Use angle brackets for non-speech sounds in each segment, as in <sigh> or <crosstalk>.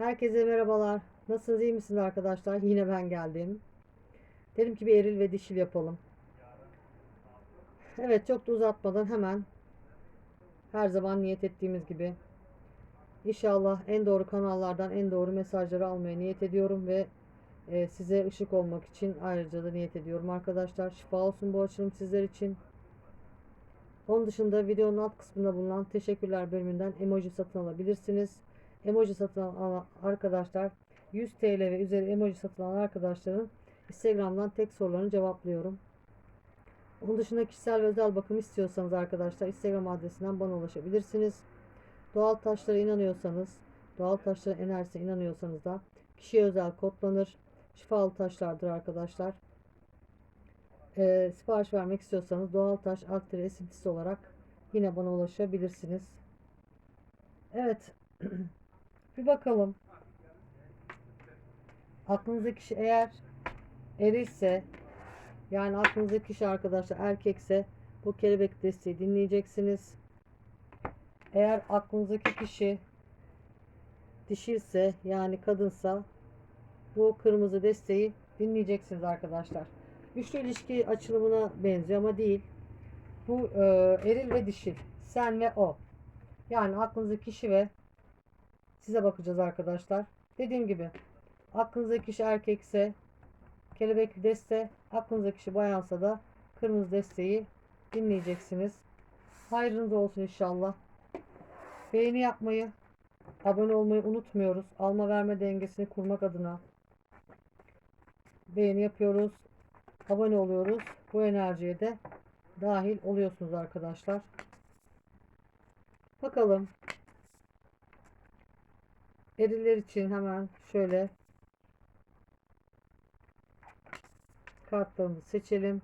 Herkese merhabalar. Nasılsınız, iyi misiniz arkadaşlar? Yine ben geldim. Dedim ki bir eril ve dişil yapalım. Evet, çok da uzatmadan hemen her zaman niyet ettiğimiz gibi İnşallah en doğru kanallardan en doğru mesajları almaya niyet ediyorum ve e, size ışık olmak için ayrıca da niyet ediyorum arkadaşlar. Şifa olsun bu açılım sizler için. Onun dışında videonun alt kısmında bulunan teşekkürler bölümünden emoji satın alabilirsiniz. Emoji satın arkadaşlar 100 TL ve üzeri emoji satın alan arkadaşların Instagram'dan tek sorularını cevaplıyorum. Onun dışında kişisel ve özel bakım istiyorsanız arkadaşlar Instagram adresinden bana ulaşabilirsiniz. Doğal taşlara inanıyorsanız, doğal taşların enerjisine inanıyorsanız da kişiye özel kodlanır. Şifalı taşlardır arkadaşlar. Ee, sipariş vermek istiyorsanız doğal taş tire esintisi olarak yine bana ulaşabilirsiniz. Evet. <clears throat> bir bakalım. Aklınızdaki kişi eğer erirse yani aklınızdaki kişi arkadaşlar erkekse bu kelebek desteği dinleyeceksiniz. Eğer aklınızdaki kişi dişilse yani kadınsa bu kırmızı desteği dinleyeceksiniz arkadaşlar. Üçlü ilişki açılımına benziyor ama değil. Bu e, eril ve dişil. Sen ve o. Yani aklınızdaki kişi ve size bakacağız arkadaşlar. Dediğim gibi aklınızdaki kişi erkekse kelebek deste, aklınızdaki kişi bayansa da kırmızı desteği dinleyeceksiniz. Hayrınız olsun inşallah. Beğeni yapmayı, abone olmayı unutmuyoruz. Alma verme dengesini kurmak adına beğeni yapıyoruz. Abone oluyoruz. Bu enerjiye de dahil oluyorsunuz arkadaşlar. Bakalım. Eriller için hemen şöyle kartlarımızı seçelim.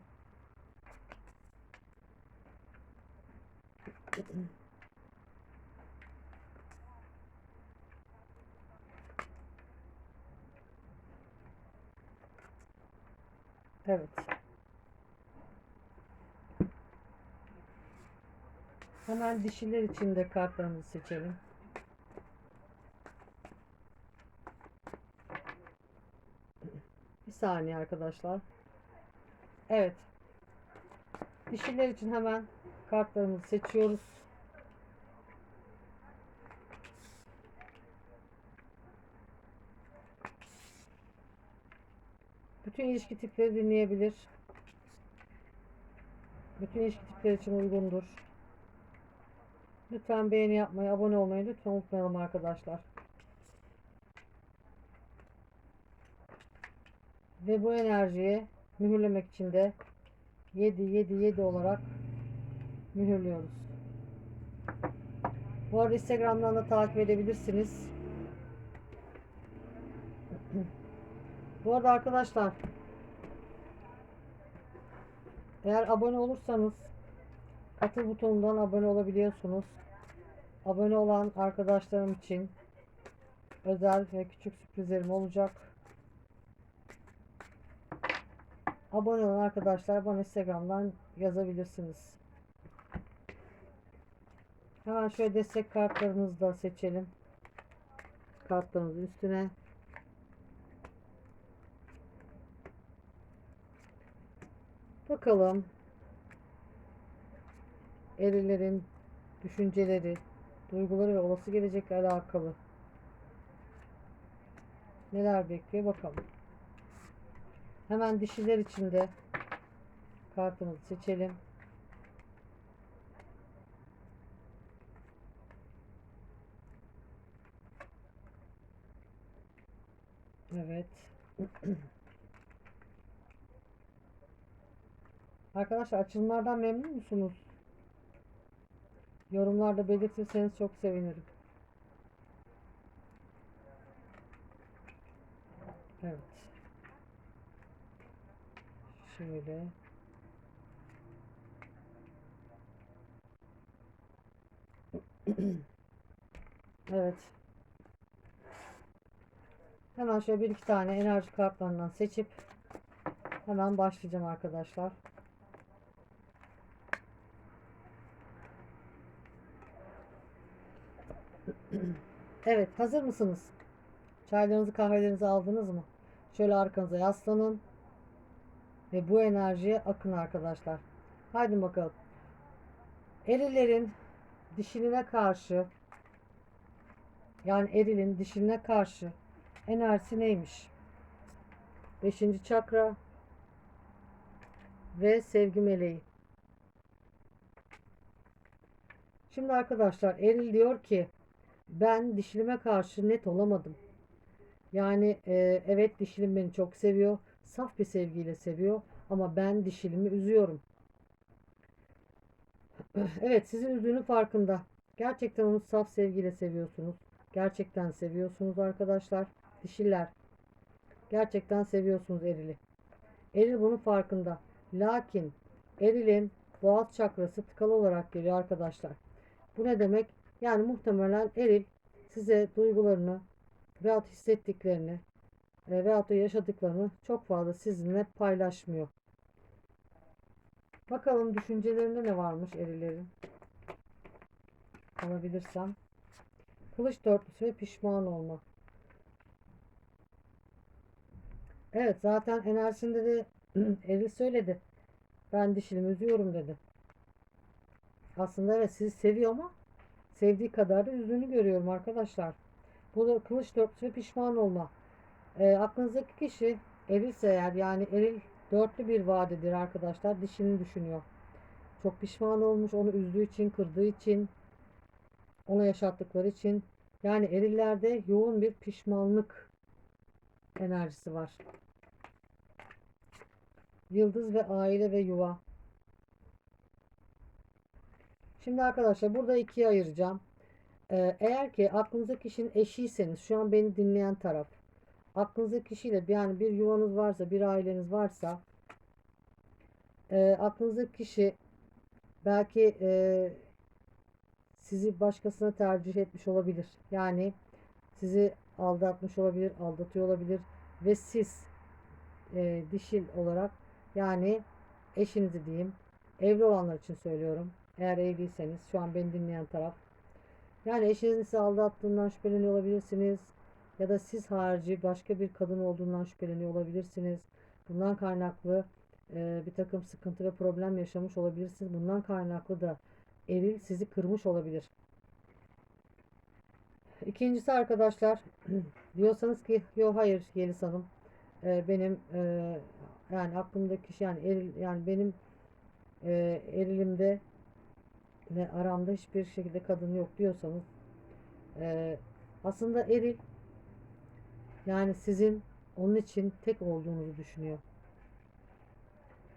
Evet. Hemen dişiler için de kartlarımızı seçelim. Bir saniye arkadaşlar. Evet. Dişiler için hemen kartlarımızı seçiyoruz. Bütün ilişki tipleri dinleyebilir. Bütün ilişki tipleri için uygundur. Lütfen beğeni yapmayı, abone olmayı lütfen unutmayalım arkadaşlar. Ve bu enerjiyi mühürlemek için de 7 7 7 olarak mühürlüyoruz. Bu arada Instagram'dan da takip edebilirsiniz. <clears throat> Bu arada arkadaşlar eğer abone olursanız katıl butonundan abone olabiliyorsunuz. Abone olan arkadaşlarım için özel ve küçük sürprizlerim olacak. Abone olan arkadaşlar bana Instagram'dan yazabilirsiniz. Hemen şöyle destek kartlarımızı da seçelim. Kartlarımızın üstüne. Bakalım. Erilerin düşünceleri, duyguları ve olası gelecekle alakalı neler bekliyor bakalım. Hemen dişiler için de kartımızı seçelim. Evet. <clears throat> Arkadaşlar açılımlardan memnun musunuz? Yorumlarda belirtirseniz çok sevinirim. Evet. Şöyle. Evet. Hemen şöyle bir iki tane enerji kartlarından seçip hemen başlayacağım arkadaşlar. Evet, hazır mısınız? Çaylarınızı kahvelerinizi aldınız mı? Şöyle arkanıza yaslanın. Ve bu enerjiye akın arkadaşlar. Haydi bakalım. Erilerin dişiline karşı yani erilin dişiline karşı enerjisi neymiş? Beşinci çakra ve sevgi meleği. Şimdi arkadaşlar eril diyor ki ben dişilime karşı net olamadım. Yani e, evet dişilim beni çok seviyor. Saf bir sevgiyle seviyor. Ama ben dişilimi üzüyorum. <clears throat> Evet sizin üzdüğünün farkında. Gerçekten onu saf sevgiyle seviyorsunuz. Gerçekten seviyorsunuz arkadaşlar. Dişiller. Gerçekten seviyorsunuz erili. Eril bunun farkında. Lakin erilin boğaz çakrası tıkalı olarak geliyor arkadaşlar. Bu ne demek? Yani muhtemelen eril size duygularını veyahut hissettiklerini e, veyahut da yaşadıklarını çok fazla sizinle paylaşmıyor. Bakalım düşüncelerinde ne varmış erilerin. Alabilirsem. Kılıç dörtlüsü ve pişman olma. Evet zaten enerjisinde de <clears throat> eril söyledi. Ben dişilimi üzüyorum dedi. Aslında evet sizi seviyor ama sevdiği kadar da üzdüğünü görüyorum arkadaşlar. Bu da kılıç dörtlüsü ve pişman olma. E, aklınızdaki kişi erilse eğer yani eril dörtlü bir vadedir arkadaşlar. Dişini düşünüyor. Çok pişman olmuş onu üzdüğü için, kırdığı için, ona yaşattıkları için. Yani erillerde yoğun bir pişmanlık enerjisi var. Yıldız ve aile ve yuva. Şimdi arkadaşlar burada ikiye ayıracağım. Ee, eğer ki aklınızdaki kişinin eşiyseniz şu an beni dinleyen taraf aklınızdaki kişiyle yani bir yuvanız varsa bir aileniz varsa e, aklınızdaki kişi belki e, sizi başkasına tercih etmiş olabilir. Yani sizi aldatmış olabilir, aldatıyor olabilir ve siz e, dişil olarak yani eşinizi diyeyim evli olanlar için söylüyorum. Eğer evliyseniz şu an beni dinleyen taraf yani eşinizin sizi aldattığından şüpheleniyor olabilirsiniz. Ya da siz harici başka bir kadın olduğundan şüpheleniyor olabilirsiniz. Bundan kaynaklı e, bir takım sıkıntı ve problem yaşamış olabilirsiniz. Bundan kaynaklı da eril sizi kırmış olabilir. İkincisi arkadaşlar <clears throat> diyorsanız ki yok hayır Yeliz Hanım e, benim e, yani aklımdaki kişi yani eril yani benim e, erilimde ve aramda hiçbir şekilde kadın yok diyorsanız e, aslında eril yani sizin onun için tek olduğunuzu düşünüyor.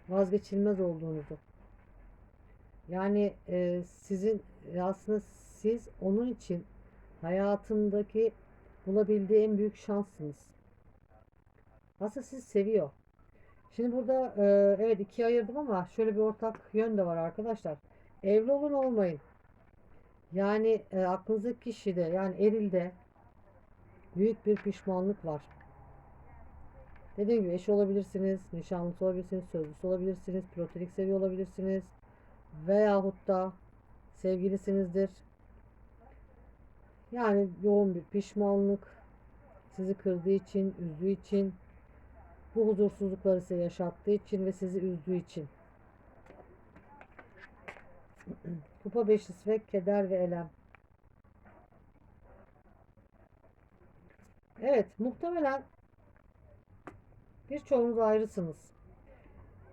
Vazgeçilmez olduğunuzu. Yani e, sizin aslında siz onun için hayatındaki bulabildiği en büyük şanssınız. Aslında sizi seviyor. Şimdi burada e, evet ikiye ayırdım ama şöyle bir ortak yön de var arkadaşlar. Evli olun olmayın. Yani e, aklınızdaki kişide yani erilde büyük bir pişmanlık var. Dediğim gibi eş olabilirsiniz, nişanlısı olabilirsiniz, sözlüsü olabilirsiniz, platonik seviye olabilirsiniz veyahut da sevgilisinizdir. Yani yoğun bir pişmanlık sizi kırdığı için, üzdüğü için, bu huzursuzlukları size yaşattığı için ve sizi üzdüğü için. <clears throat> Kupa beşlisi ve keder ve elem. Evet, muhtemelen birçoğunuz ayrısınız.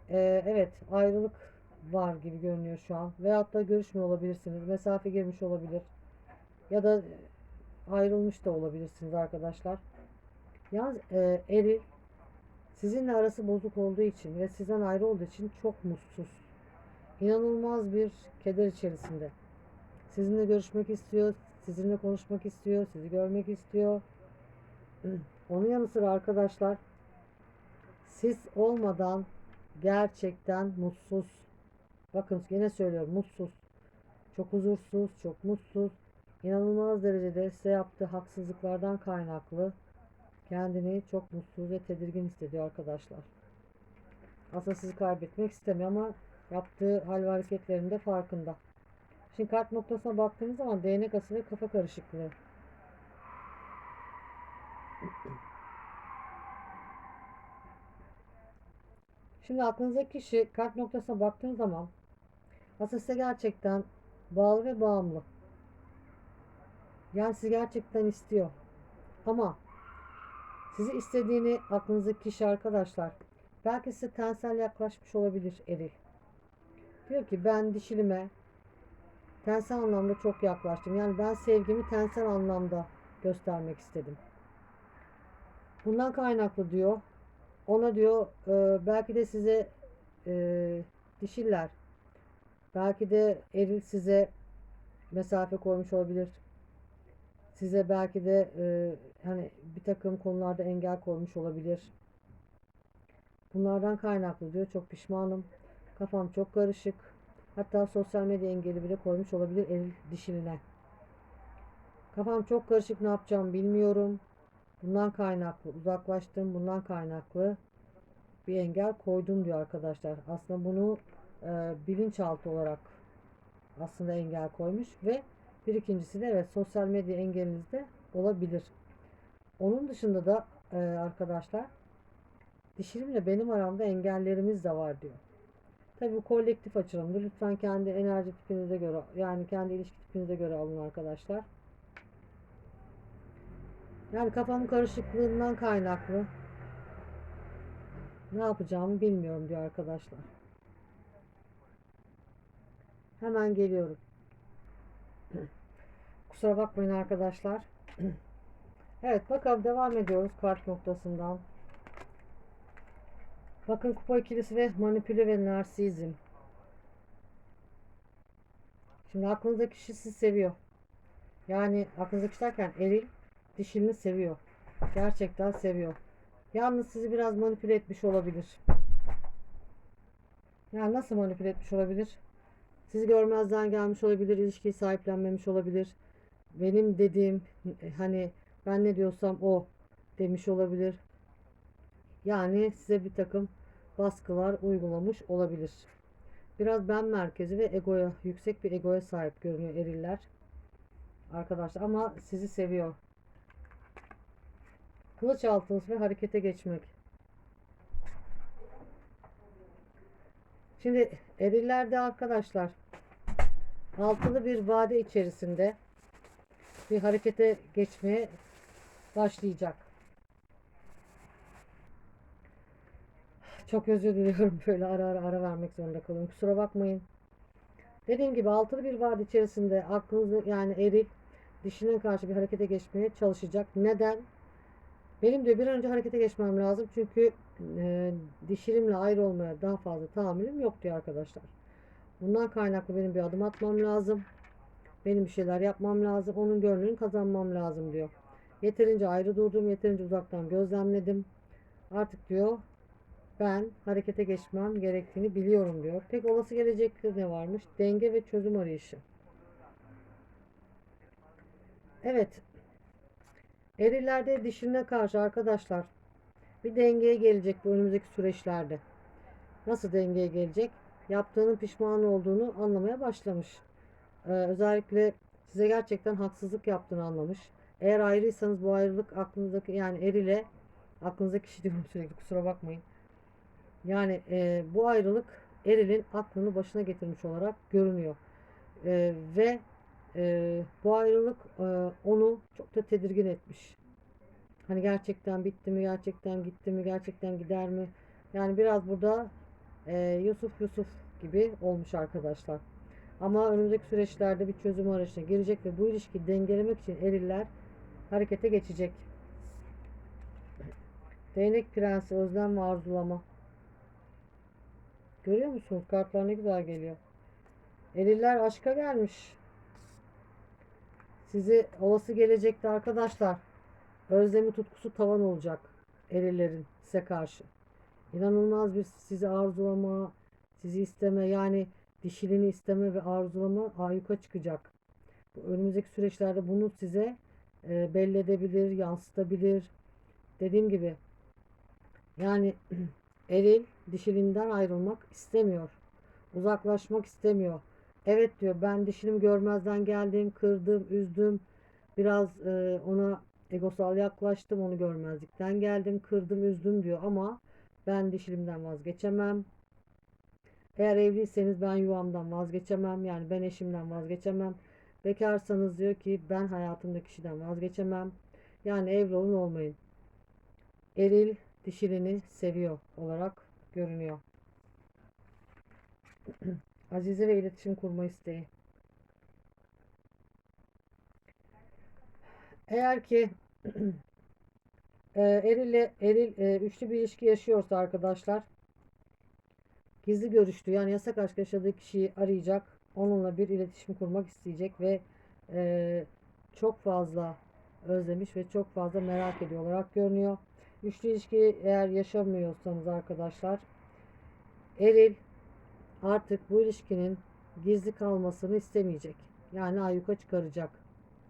Ee, evet, ayrılık var gibi görünüyor şu an. Veyahut da görüşmüyor olabilirsiniz. Mesafe girmiş olabilir. Ya da ayrılmış da olabilirsiniz arkadaşlar. Yalnız e, Eril sizinle arası bozuk olduğu için ve sizden ayrı olduğu için çok mutsuz. İnanılmaz bir keder içerisinde. Sizinle görüşmek istiyor, sizinle konuşmak istiyor, sizi görmek istiyor. Onun yanı sıra arkadaşlar siz olmadan gerçekten mutsuz. Bakın yine söylüyorum mutsuz. Çok huzursuz, çok mutsuz. İnanılmaz derecede size yaptığı haksızlıklardan kaynaklı kendini çok mutsuz ve tedirgin hissediyor arkadaşlar. Aslında sizi kaybetmek istemiyor ama yaptığı hal ve hareketlerinde farkında. Şimdi kart noktasına baktığınız zaman değnek ası ve kafa karışıklığı. Şimdi aklınızdaki kişi kalp noktasına baktığınız zaman aslında size gerçekten bağlı ve bağımlı. Yani sizi gerçekten istiyor. Ama sizi istediğini aklınızdaki kişi arkadaşlar belki size tensel yaklaşmış olabilir eril. Diyor ki ben dişilime tensel anlamda çok yaklaştım. Yani ben sevgimi tensel anlamda göstermek istedim. Bundan kaynaklı diyor. Ona diyor e, belki de size e, dişiller. Belki de eril size mesafe koymuş olabilir. Size belki de e, hani bir takım konularda engel koymuş olabilir. Bunlardan kaynaklı diyor. Çok pişmanım. Kafam çok karışık. Hatta sosyal medya engeli bile koymuş olabilir eril dişiline. Kafam çok karışık ne yapacağım bilmiyorum. Bundan kaynaklı uzaklaştım. Bundan kaynaklı bir engel koydum diyor arkadaşlar. Aslında bunu e, bilinçaltı olarak aslında engel koymuş ve bir ikincisi de evet sosyal medya engeliniz de olabilir. Onun dışında da e, arkadaşlar dişilimle benim aramda engellerimiz de var diyor. Tabii bu kolektif açılımdır. Lütfen kendi enerji tipinize göre yani kendi ilişki tipinize göre alın arkadaşlar. Yani kafamın karışıklığından kaynaklı. Ne yapacağımı bilmiyorum diyor arkadaşlar. Hemen geliyorum. <clears throat> Kusura bakmayın arkadaşlar. <clears throat> evet bakalım devam ediyoruz kart noktasından. Bakın kupa ikilisi ve manipüle ve narsizm. Şimdi aklınızdaki kişi sizi seviyor. Yani aklınızdaki derken eril dişilini seviyor. Gerçekten seviyor. Yalnız sizi biraz manipüle etmiş olabilir. Yani nasıl manipüle etmiş olabilir? Sizi görmezden gelmiş olabilir, ilişkiyi sahiplenmemiş olabilir. Benim dediğim hani ben ne diyorsam o demiş olabilir. Yani size bir takım baskılar uygulamış olabilir. Biraz ben merkezi ve egoya, yüksek bir egoya sahip görünüyor eriller. Arkadaşlar ama sizi seviyor. Kılıç altınız ve harekete geçmek. Şimdi erillerde arkadaşlar altılı bir vade içerisinde bir harekete geçmeye başlayacak. Çok özür diliyorum <laughs> böyle ara ara ara vermek zorunda kalıyorum. Kusura bakmayın. Dediğim gibi altılı bir vade içerisinde aklınızı yani eril dişine karşı bir harekete geçmeye çalışacak. Neden? Benim diyor bir an önce harekete geçmem lazım. Çünkü e, dişilimle ayrı olmaya daha fazla tahammülüm yok diyor arkadaşlar. Bundan kaynaklı benim bir adım atmam lazım. Benim bir şeyler yapmam lazım. Onun gönlünü kazanmam lazım diyor. Yeterince ayrı durdum. Yeterince uzaktan gözlemledim. Artık diyor ben harekete geçmem gerektiğini biliyorum diyor. Tek olası gelecekte ne varmış? Denge ve çözüm arayışı. Evet. Erillerde dişine karşı arkadaşlar bir dengeye gelecek bu önümüzdeki süreçlerde. Nasıl dengeye gelecek? Yaptığının pişman olduğunu anlamaya başlamış. Ee, özellikle size gerçekten haksızlık yaptığını anlamış. Eğer ayrıysanız bu ayrılık aklınızdaki yani erile aklınızdaki kişi diyorum <laughs> sürekli kusura bakmayın. Yani e, bu ayrılık erilin aklını başına getirmiş olarak görünüyor. E, ve e, bu ayrılık e, onu çok da tedirgin etmiş. Hani gerçekten bitti mi, gerçekten gitti mi, gerçekten gider mi? Yani biraz burada e, Yusuf Yusuf gibi olmuş arkadaşlar. Ama önümüzdeki süreçlerde bir çözüm arayışına girecek ve bu ilişkiyi dengelemek için eriller harekete geçecek. Değnek prensi, özlem ve arzulama. Görüyor musunuz? Kartlar ne güzel geliyor. Eriller aşka gelmiş. Sizi olası gelecekte arkadaşlar özlemi tutkusu tavan olacak erillerin size karşı. İnanılmaz bir sizi arzulama, sizi isteme yani dişilini isteme ve arzulama ayyuka çıkacak. Önümüzdeki süreçlerde bunu size e, belli edebilir, yansıtabilir. Dediğim gibi yani <clears throat> eril dişilinden ayrılmak istemiyor. Uzaklaşmak istemiyor. Evet diyor ben dişilimi görmezden geldim, kırdım, üzdüm. Biraz e, ona egosal yaklaştım, onu görmezlikten geldim, kırdım, üzdüm diyor ama ben dişilimden vazgeçemem. Eğer evliyseniz ben yuvamdan vazgeçemem. Yani ben eşimden vazgeçemem. Bekarsanız diyor ki ben hayatımdaki kişiden vazgeçemem. Yani evli olun olmayın. Eril dişilini seviyor olarak görünüyor. <clears throat> Azize ve iletişim kurma isteği. Eğer ki <clears throat> e, eril eril e, üçlü bir ilişki yaşıyorsa arkadaşlar gizli görüştüğü yani yasak aşk yaşadığı kişiyi arayacak. Onunla bir iletişim kurmak isteyecek ve e, çok fazla özlemiş ve çok fazla merak ediyor olarak görünüyor. Üçlü ilişki eğer yaşamıyorsanız arkadaşlar eril artık bu ilişkinin gizli kalmasını istemeyecek. Yani ayyuka çıkaracak.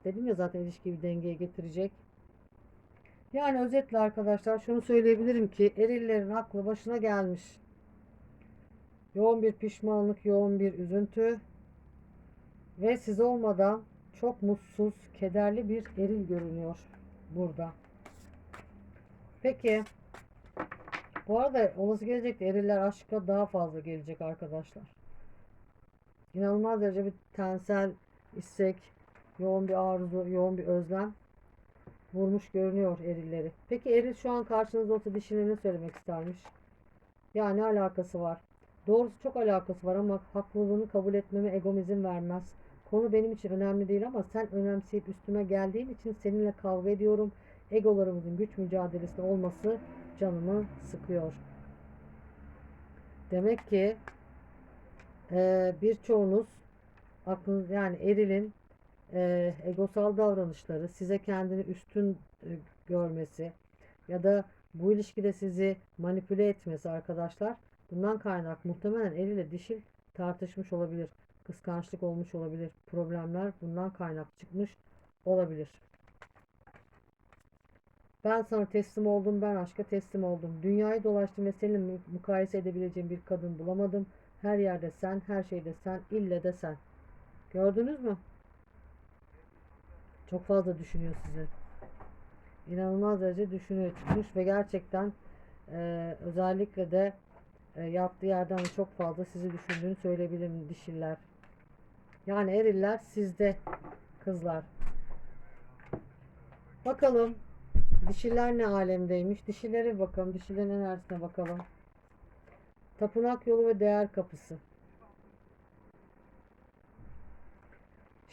Dedim ya zaten ilişkiyi bir dengeye getirecek. Yani özetle arkadaşlar şunu söyleyebilirim ki erillerin aklı başına gelmiş. Yoğun bir pişmanlık, yoğun bir üzüntü ve siz olmadan çok mutsuz, kederli bir eril görünüyor burada. Peki bu arada olası gelecekte eriller aşka daha fazla gelecek arkadaşlar. İnanılmaz derece bir tensel istek, yoğun bir arzu, yoğun bir özlem vurmuş görünüyor erilleri. Peki eril şu an karşınızda olsa dişine ne söylemek istermiş? Ya ne alakası var? Doğrusu çok alakası var ama haklılığını kabul etmeme egom izin vermez. Konu benim için önemli değil ama sen önemseyip üstüme geldiğin için seninle kavga ediyorum. Egolarımızın güç mücadelesi olması canımı sıkıyor. Demek ki e, birçoğunuz aklınız yani erilin e, egosal davranışları, size kendini üstün e, görmesi ya da bu ilişkide sizi manipüle etmesi arkadaşlar bundan kaynak muhtemelen el dişil tartışmış olabilir. Kıskançlık olmuş olabilir. Problemler bundan kaynak çıkmış olabilir. Ben sana teslim oldum, ben aşka teslim oldum. Dünyayı dolaştım ve seninle mu- mukayese edebileceğim bir kadın bulamadım. Her yerde sen, her şeyde sen, ille de sen. Gördünüz mü? Çok fazla düşünüyor sizi. İnanılmaz derece düşünüyor çıkmış ve gerçekten e, özellikle de e, yattığı yerden de çok fazla sizi düşündüğünü söyleyebilirim dişiller. Yani eriller sizde kızlar. Bakalım dişiler ne alemdeymiş. Dişilere bakalım. Dişilerin enerjisine bakalım. Tapınak yolu ve değer kapısı.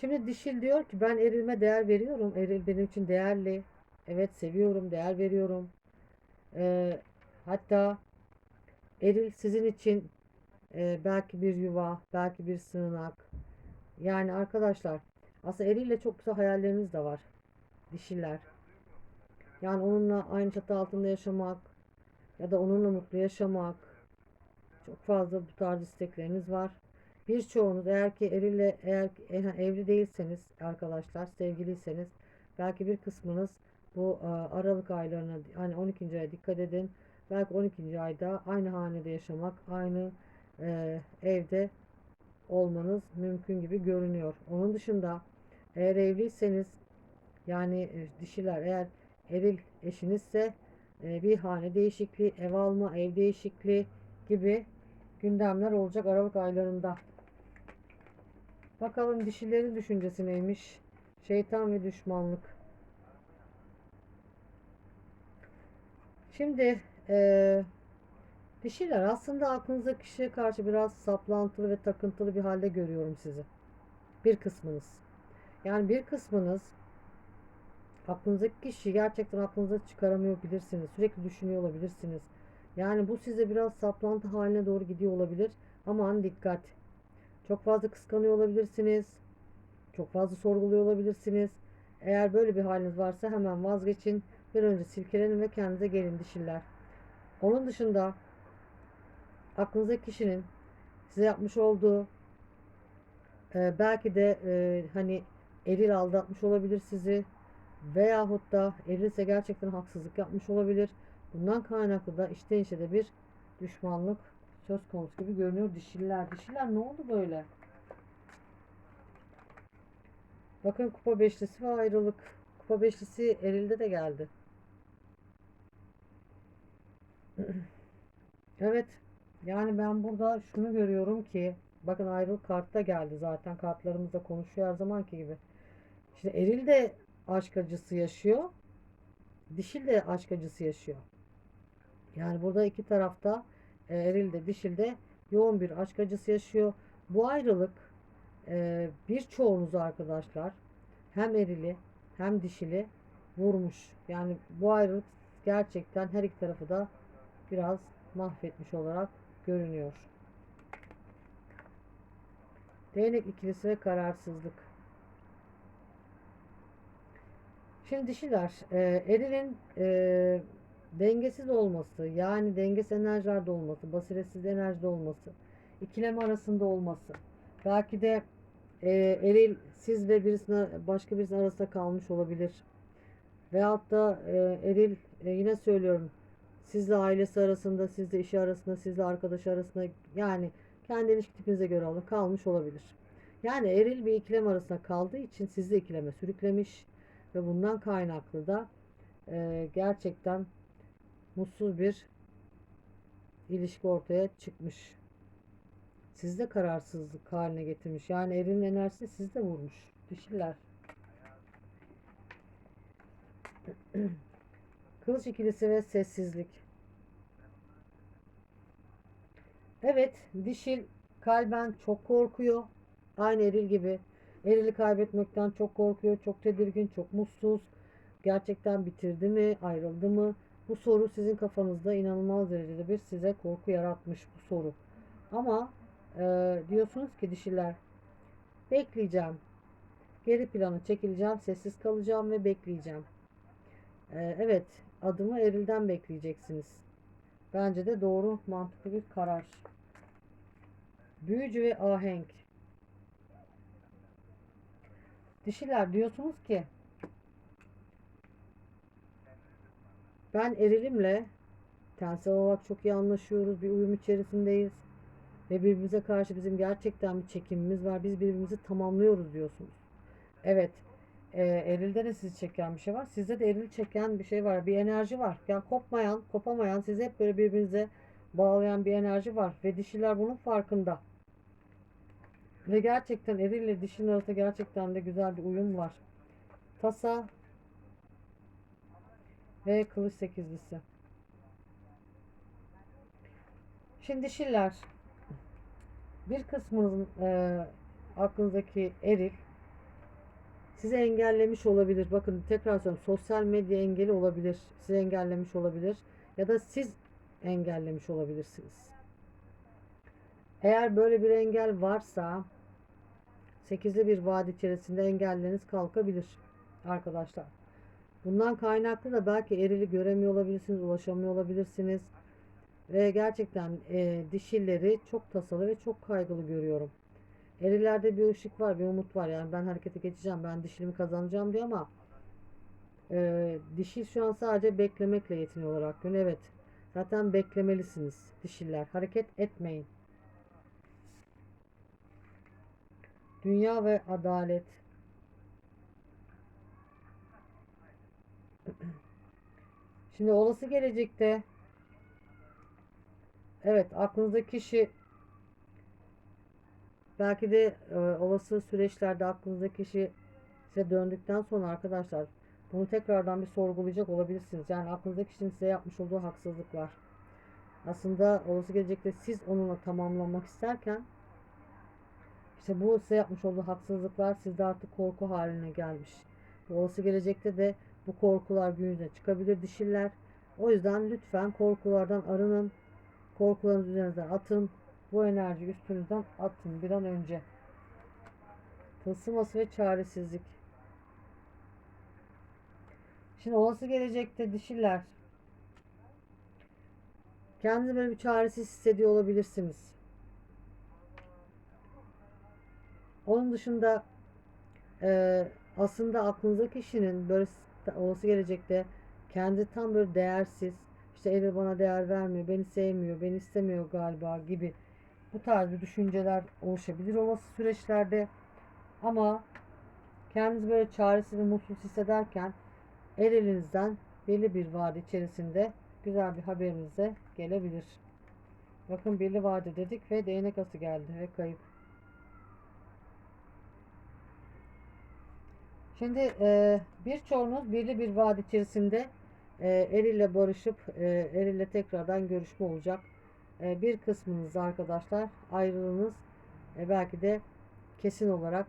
Şimdi dişil diyor ki ben erilme değer veriyorum. Eril benim için değerli. Evet seviyorum, değer veriyorum. Ee, hatta eril sizin için e, belki bir yuva, belki bir sığınak. Yani arkadaşlar aslında erille çok güzel hayalleriniz de var. Dişiler. Yani onunla aynı çatı altında yaşamak ya da onunla mutlu yaşamak. Çok fazla bu tarz istekleriniz var. Birçoğunuz eğer ki erille eğer eğer evli değilseniz arkadaşlar sevgiliyseniz belki bir kısmınız bu e, Aralık aylarına hani 12. aya dikkat edin. Belki 12. ayda aynı hanede yaşamak, aynı e, evde olmanız mümkün gibi görünüyor. Onun dışında eğer evliyseniz yani e, dişiler eğer eril eşinizse e, bir hane değişikliği, ev alma, ev değişikliği gibi gündemler olacak Aralık aylarında. Bakalım dişilerin düşüncesi neymiş? Şeytan ve düşmanlık. Şimdi eee dişiler aslında aklınızdaki kişiye karşı biraz saplantılı ve takıntılı bir halde görüyorum sizi. Bir kısmınız. Yani bir kısmınız aklınızdaki kişiyi gerçekten aklınıza çıkaramıyor bilirsiniz. Sürekli düşünüyor olabilirsiniz. Yani bu size biraz saplantı haline doğru gidiyor olabilir. Aman dikkat. Çok fazla kıskanıyor olabilirsiniz. Çok fazla sorguluyor olabilirsiniz. Eğer böyle bir haliniz varsa hemen vazgeçin. Bir önce silkelenin ve kendinize gelin dişiler. Onun dışında aklınızdaki kişinin size yapmış olduğu e, belki de e, hani eril aldatmış olabilir sizi veyahut da erilse gerçekten haksızlık yapmış olabilir. Bundan kaynaklı da içten içe de bir düşmanlık söz konusu gibi görünüyor dişiler. Dişiler ne oldu böyle? Bakın kupa beşlisi ve ayrılık. Kupa beşlisi erilde de geldi. <clears throat> Evet. Yani ben burada şunu görüyorum ki bakın ayrılık kartı da geldi zaten kartlarımızda konuşuyor her zamanki gibi. Şimdi eril de aşk acısı yaşıyor. Dişil de aşk acısı yaşıyor. Yani burada iki tarafta e, eril de dişil de yoğun bir aşk acısı yaşıyor. Bu ayrılık e, birçoğunuz arkadaşlar hem erili hem dişili vurmuş. Yani bu ayrılık gerçekten her iki tarafı da biraz mahvetmiş olarak görünüyor. Değnek ikilisi ve kararsızlık. Şimdi dişiler, e, erilin e, dengesiz olması, yani dengesiz enerjilerde olması, basiretsiz enerjide olması, ikilem arasında olması, belki de e, eril siz ve birisine başka birisinin arasında kalmış olabilir. Veyahut da e, eril e, yine söylüyorum sizle ailesi arasında, sizle işi arasında, sizle arkadaş arasında yani kendi ilişki tipinize göre alın kalmış olabilir. Yani eril bir ikilem arasında kaldığı için sizi ikileme sürüklemiş ve bundan kaynaklı da e, gerçekten mutsuz bir ilişki ortaya çıkmış. Sizde kararsızlık haline getirmiş. Yani erilin enerjisi sizde vurmuş. Dişiler. <clears throat> Kılıç ikilisi ve sessizlik. Evet, dişil kalben çok korkuyor. Aynı eril gibi. Erili kaybetmekten çok korkuyor, çok tedirgin, çok mutsuz. Gerçekten bitirdi mi, ayrıldı mı? Bu soru sizin kafanızda inanılmaz derecede bir size korku yaratmış bu soru. Ama e, diyorsunuz ki dişiler, bekleyeceğim. Geri plana çekileceğim, sessiz kalacağım ve bekleyeceğim. E, evet, adımı erilden bekleyeceksiniz. Bence de doğru, mantıklı bir karar. Büyücü ve ahenk. Dişiler diyorsunuz ki ben erilimle tensel olarak çok iyi anlaşıyoruz. Bir uyum içerisindeyiz. Ve birbirimize karşı bizim gerçekten bir çekimimiz var. Biz birbirimizi tamamlıyoruz diyorsunuz. Evet. E, erilde de sizi çeken bir şey var. Sizde de eril çeken bir şey var. Bir enerji var. Yani kopmayan, kopamayan, sizi hep böyle birbirinize bağlayan bir enerji var. Ve dişiler bunun farkında. Ve gerçekten eril ile dişinin arasında gerçekten de güzel bir uyum var. Tasa ve kılıç sekizlisi. Şimdi dişiler bir kısmınızın e, aklınızdaki eril sizi engellemiş olabilir. Bakın tekrar söylüyorum sosyal medya engeli olabilir. Sizi engellemiş olabilir. Ya da siz engellemiş olabilirsiniz. Eğer böyle bir engel varsa 8'li bir vadi içerisinde engelleriniz kalkabilir arkadaşlar. Bundan kaynaklı da belki erili göremiyor olabilirsiniz, ulaşamıyor olabilirsiniz. Ve gerçekten e, dişilleri çok tasalı ve çok kaygılı görüyorum. Erilerde bir ışık var, bir umut var. Yani ben harekete geçeceğim, ben dişilimi kazanacağım diyor ama e, dişil şu an sadece beklemekle yetiniyor olarak görünüyor. Evet, zaten beklemelisiniz dişiller. Hareket etmeyin. Dünya ve adalet. <clears throat> Şimdi olası gelecekte evet aklınızdaki kişi belki de e, olası süreçlerde aklınızdaki kişi size döndükten sonra arkadaşlar bunu tekrardan bir sorgulayacak olabilirsiniz. Yani aklınızdaki kişinin size yapmış olduğu haksızlıklar. Aslında olası gelecekte siz onunla tamamlamak isterken işte bu size yapmış olduğu haksızlıklar sizde artık korku haline gelmiş. Olası gelecekte de bu korkular gün çıkabilir dişiller. O yüzden lütfen korkulardan arının. Korkularınızı üzerinizden atın. Bu enerji üstünüzden atın bir an önce. Tılsıması ve çaresizlik. Şimdi olası gelecekte dişiller kendinizi böyle bir çaresiz hissediyor olabilirsiniz. Onun dışında e, aslında aklınızdaki kişinin böyle olası gelecekte kendi tam böyle değersiz işte Emir bana değer vermiyor, beni sevmiyor, beni istemiyor galiba gibi bu tarz bir düşünceler oluşabilir olası süreçlerde ama kendinizi böyle çaresiz ve mutsuz hissederken el elinizden belli bir vade içerisinde güzel bir haberiniz de gelebilir. Bakın birli vade dedik ve değnek ası geldi ve kayıp. Şimdi e, birçoğunuz birli bir vade içerisinde e, eriyle barışıp e, eriyle tekrardan görüşme olacak. E, bir kısmınız arkadaşlar ayrılığınız e, belki de kesin olarak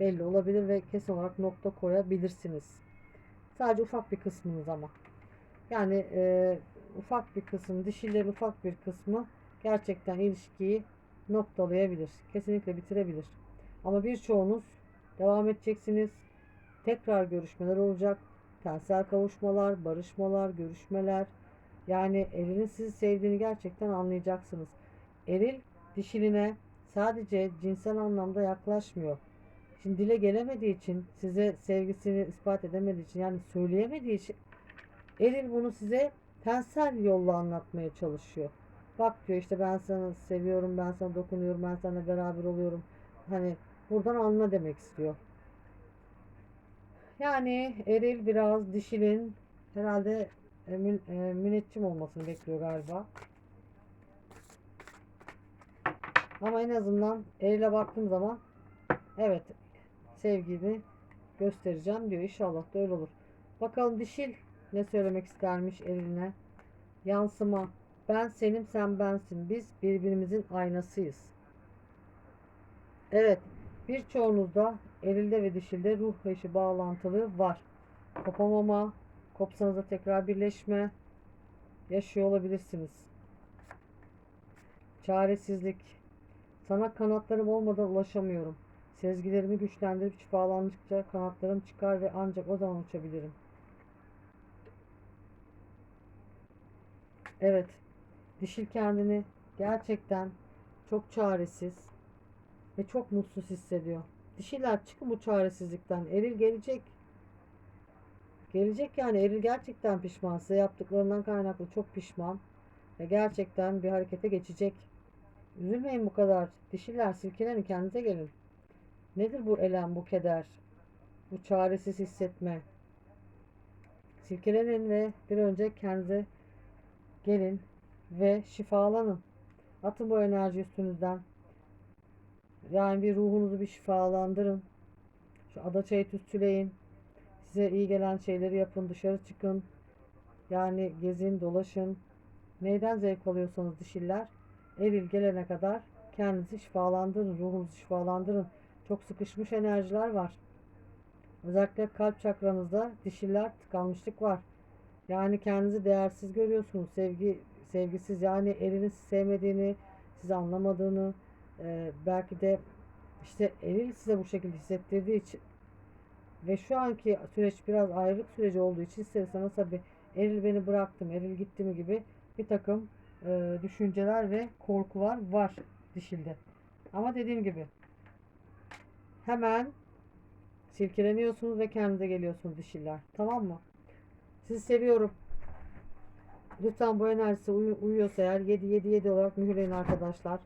belli olabilir ve kesin olarak nokta koyabilirsiniz. Sadece ufak bir kısmınız ama. Yani e, ufak bir kısım, dişilerin ufak bir kısmı gerçekten ilişkiyi noktalayabilir. Kesinlikle bitirebilir. Ama birçoğunuz devam edeceksiniz. Tekrar görüşmeler olacak. Tensel kavuşmalar, barışmalar, görüşmeler. Yani erinin sizi sevdiğini gerçekten anlayacaksınız. Eril dişiline sadece cinsel anlamda yaklaşmıyor. Şimdi dile gelemediği için, size sevgisini ispat edemediği için, yani söyleyemediği için Eril bunu size tensel yolla anlatmaya çalışıyor. Bak diyor işte ben sana seviyorum, ben sana dokunuyorum, ben seninle beraber oluyorum. Hani buradan anla demek istiyor. Yani eril biraz dişilin herhalde e, e, müneccim olmasını bekliyor galiba. Ama en azından erile baktığım zaman evet sevgimi göstereceğim diyor. İnşallah da öyle olur. Bakalım dişil ne söylemek istermiş eline. Yansıma. Ben senim sen bensin. Biz birbirimizin aynasıyız. Evet. Birçoğunuzda erilde ve dişilde ruh eşi bağlantılı var. Kopamama, kopsanız da tekrar birleşme yaşıyor olabilirsiniz. Çaresizlik. Sana kanatlarım olmadan ulaşamıyorum. Sezgilerimi güçlendirip şifalandıkça kanatlarım çıkar ve ancak o zaman uçabilirim. Evet. Dişil kendini gerçekten çok çaresiz ve çok mutsuz hissediyor. Dişiler çıkın bu çaresizlikten. Eril gelecek. Gelecek yani Eril gerçekten pişman. Size yaptıklarından kaynaklı çok pişman. Ve gerçekten bir harekete geçecek. Üzülmeyin bu kadar. Dişiler silkelenin kendinize gelin. Nedir bu elem, bu keder? Bu çaresiz hissetme. Silkelenin ve bir önce kendinize gelin ve şifalanın. Atın bu enerji üstünüzden. Yani bir ruhunuzu bir şifalandırın. Şu adaçayı tütsüleyin. Size iyi gelen şeyleri yapın. Dışarı çıkın. Yani gezin, dolaşın. Neyden zevk alıyorsanız dişiller. Eril gelene kadar kendinizi şifalandırın. Ruhunuzu şifalandırın. Çok sıkışmış enerjiler var. Özellikle kalp çakranızda dişiller tıkanmışlık var. Yani kendinizi değersiz görüyorsunuz. Sevgi sevgisiz yani elini sevmediğini, sizi anlamadığını, e, belki de işte eril size bu şekilde hissettirdiği için ve şu anki süreç biraz ayrılık süreci olduğu için isterseniz tabi eril beni bıraktım, eril gitti mi gibi bir takım e, düşünceler ve korkular var dişilde. Ama dediğim gibi hemen silkeleniyorsunuz ve kendinize geliyorsunuz dişiller. Tamam mı? Sizi seviyorum. Lütfen bu enerjisi uy- uyuyorsa eğer 7-7-7 olarak mühürleyin arkadaşlar.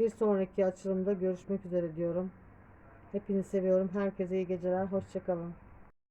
Bir sonraki açılımda görüşmek üzere diyorum. Hepinizi seviyorum. Herkese iyi geceler. Hoşçakalın.